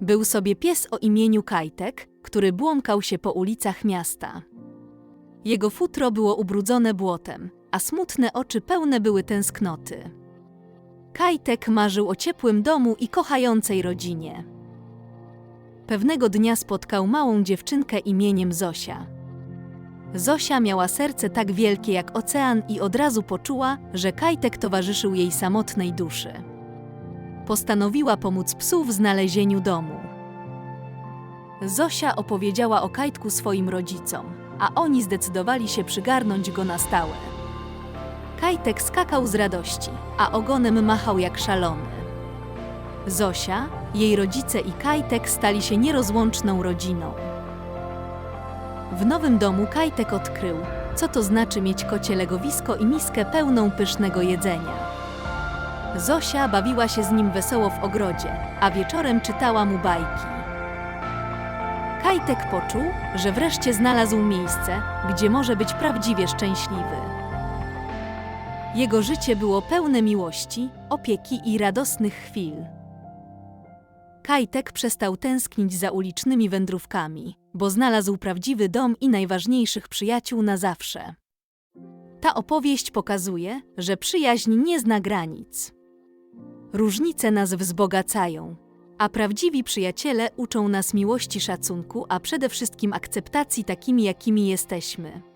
Był sobie pies o imieniu Kajtek, który błąkał się po ulicach miasta. Jego futro było ubrudzone błotem, a smutne oczy pełne były tęsknoty. Kajtek marzył o ciepłym domu i kochającej rodzinie. Pewnego dnia spotkał małą dziewczynkę imieniem Zosia. Zosia miała serce tak wielkie jak ocean i od razu poczuła, że Kajtek towarzyszył jej samotnej duszy. Postanowiła pomóc psu w znalezieniu domu. Zosia opowiedziała o Kajtku swoim rodzicom, a oni zdecydowali się przygarnąć go na stałe. Kajtek skakał z radości, a ogonem machał jak szalony. Zosia, jej rodzice i Kajtek stali się nierozłączną rodziną. W nowym domu Kajtek odkrył, co to znaczy mieć kocie legowisko i miskę pełną pysznego jedzenia. Zosia bawiła się z nim wesoło w ogrodzie, a wieczorem czytała mu bajki. Kajtek poczuł, że wreszcie znalazł miejsce, gdzie może być prawdziwie szczęśliwy. Jego życie było pełne miłości, opieki i radosnych chwil. Kajtek przestał tęsknić za ulicznymi wędrówkami, bo znalazł prawdziwy dom i najważniejszych przyjaciół na zawsze. Ta opowieść pokazuje, że przyjaźń nie zna granic. Różnice nas wzbogacają, a prawdziwi przyjaciele uczą nas miłości, szacunku, a przede wszystkim akceptacji takimi, jakimi jesteśmy.